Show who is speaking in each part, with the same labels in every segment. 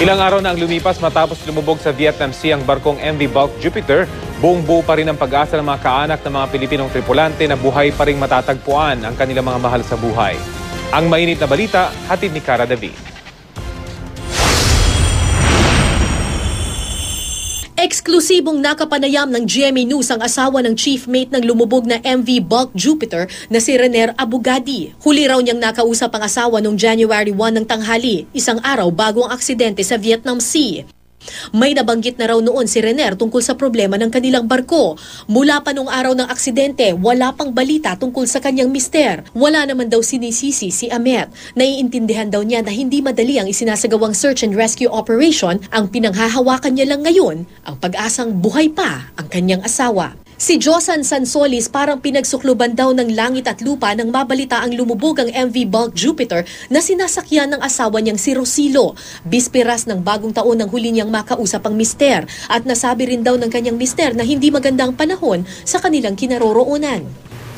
Speaker 1: Ilang araw na ang lumipas matapos lumubog sa Vietnam Sea ang barkong MV Bulk Jupiter, buong buo pa rin ang pag-asa ng mga kaanak ng mga Pilipinong tripulante na buhay pa rin matatagpuan ang kanilang mga mahal sa buhay. Ang mainit na balita, hatid ni Cara David.
Speaker 2: Eksklusibong nakapanayam ng GMA News ang asawa ng chief mate ng lumubog na MV Bulk Jupiter na si Rener Abugadi. Huli raw niyang nakausap ang asawa noong January 1 ng tanghali, isang araw bago ang aksidente sa Vietnam Sea. May nabanggit na raw noon si Rener tungkol sa problema ng kanilang barko. Mula pa nung araw ng aksidente, wala pang balita tungkol sa kanyang mister. Wala naman daw sinisisi si Amet. Naiintindihan daw niya na hindi madali ang isinasagawang search and rescue operation. Ang pinanghahawakan niya lang ngayon, ang pag-asang buhay pa ang kanyang asawa. Si Josan Sansolis parang pinagsukluban daw ng langit at lupa nang mabalita ang lumubog ang MV Bulk Jupiter na sinasakyan ng asawa niyang si Rosilo. Bisperas ng bagong taon nang huli niyang makausap ang mister at nasabi rin daw ng kanyang mister na hindi magandang panahon sa kanilang kinaroroonan.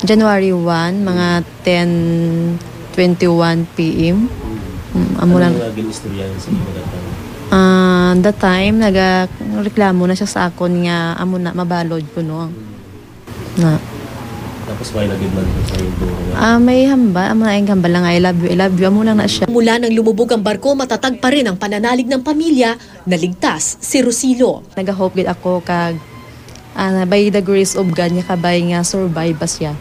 Speaker 3: January 1, mga 10.21 p.m. Amo lang.
Speaker 4: Ano nga ginistorya sa?
Speaker 3: Ah, that time, nagareklamo na siya sa akon nga amo na mabalod ko no. Na.
Speaker 4: Tapos may naging man sa nga.
Speaker 3: Ah, may hamba, amo na hamba lang I love you, I love you. Amo lang na siya.
Speaker 2: Mula nang lumubog ang barko, matatag pa rin ang pananalig ng pamilya na ligtas si Rosilo.
Speaker 3: Nagahope gid ako kag ah, by the grace of God nga kabay nga survive ba siya.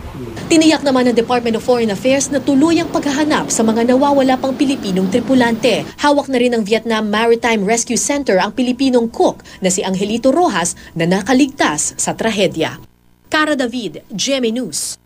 Speaker 2: Tiniyak naman ng Department of Foreign Affairs na tuloy ang paghahanap sa mga nawawala pang Pilipinong tripulante. Hawak na rin ng Vietnam Maritime Rescue Center ang Pilipinong cook na si Angelito Rojas na nakaligtas sa trahedya. Cara David, GMA News.